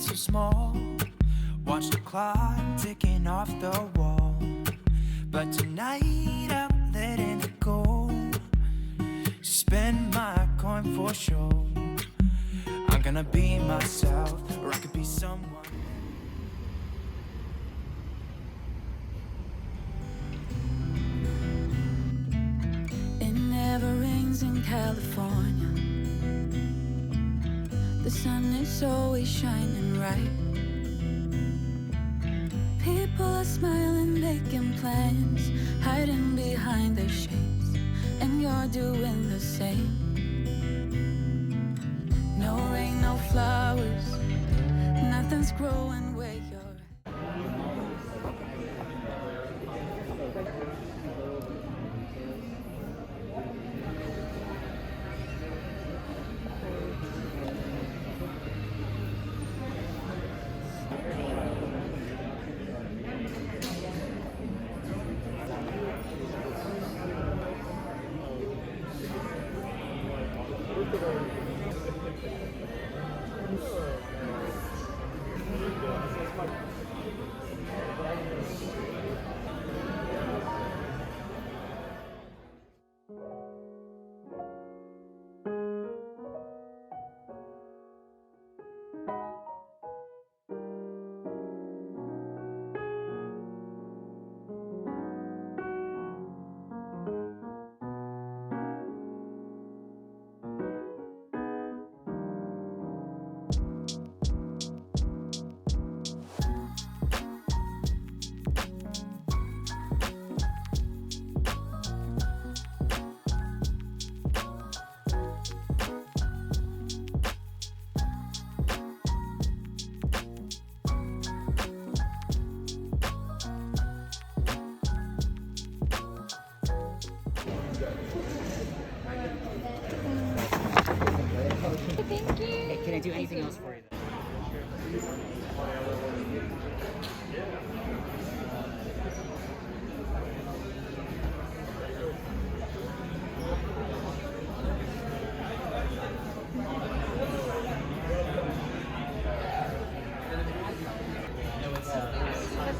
so small. Watch the clock ticking off the wall. But tonight I'm letting it go. Spend my coin for sure. I'm gonna be myself, or I could be someone. It never rains in California. The sun is always shining bright. People are smiling, making plans, hiding behind their shades, and you're doing the same. No rain, no flowers, nothing's growing where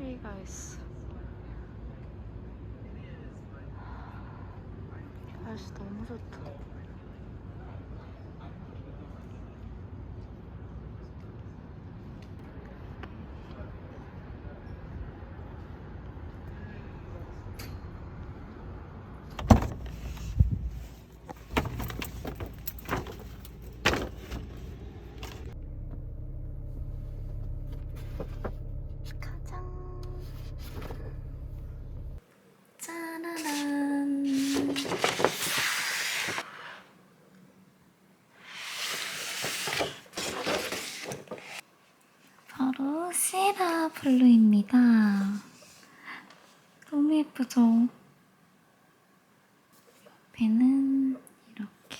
트리가 있어. 날씨 너무 좋다. 바로 시라 블루입니다. 너무 예쁘죠? 옆에는 이렇게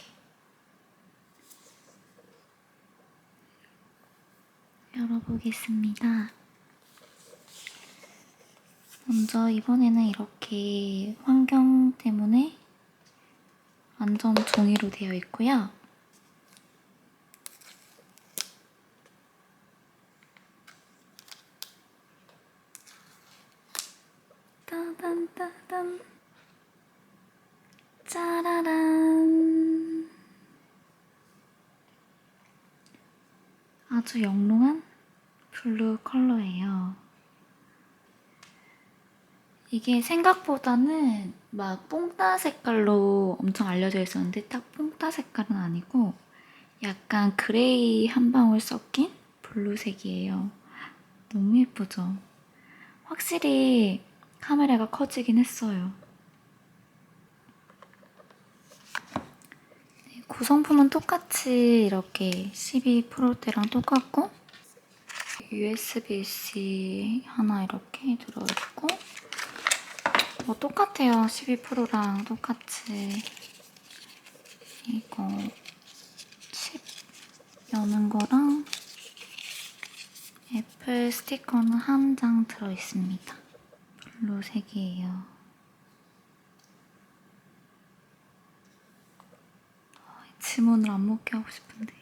열어보겠습니다. 먼저 이번에는 이렇게 환경 때문에 완전 종이로 되어 있고요. 따단따단 짜라란 아주 영롱한 블루 컬러예요. 이게 생각보다는 막 뽕따 색깔로 엄청 알려져 있었는데 딱 뽕따 색깔은 아니고 약간 그레이 한 방울 섞인 블루색이에요. 너무 예쁘죠? 확실히 카메라가 커지긴 했어요. 네, 구성품은 똑같이 이렇게 12%대랑 똑같고 USB-C 하나 이렇게 들어있고 뭐 똑같아요. 12%랑 똑같이 이거 칩 여는 거랑 애플 스티커는 한 장 들어있습니다. 블루 색이에요. 아, 지문을 안 먹게 하고 싶은데.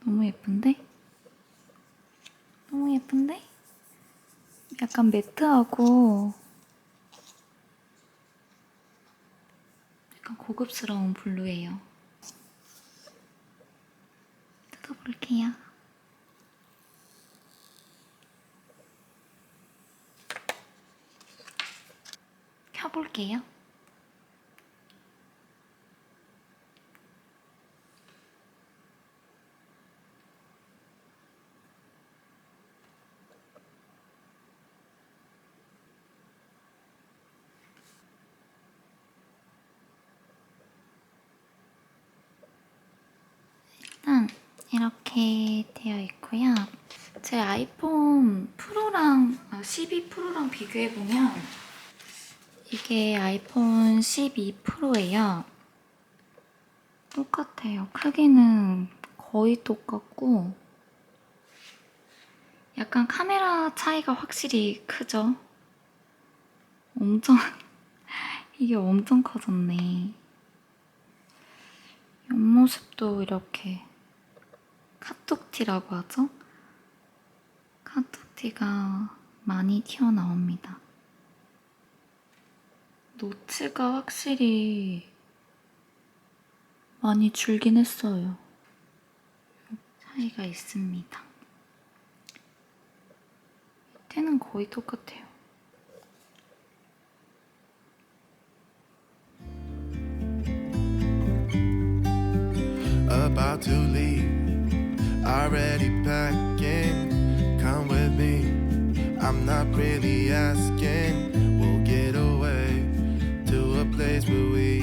너무 예쁜데? 너무 예쁜데? 약간 매트하고 약간 고급스러운 블루예요. 뜯어볼게요. 켜볼게요. 일단 이렇게 되어 있고요. 제 아이폰 프로랑 아, 12 프로랑 비교해 보면 이게 아이폰 12 프로예요. 똑같아요. 크기는 거의 똑같고 약간 카메라 차이가 확실히 크죠? 엄청 이게 엄청 커졌네. 옆모습도 이렇게 카툭티라고 하죠? 카툭티가 많이 튀어나옵니다. 노츠가 확실히 많이 줄긴 했어요. 차이가 있습니다. 밑에는 거의 똑같아요. asking. but we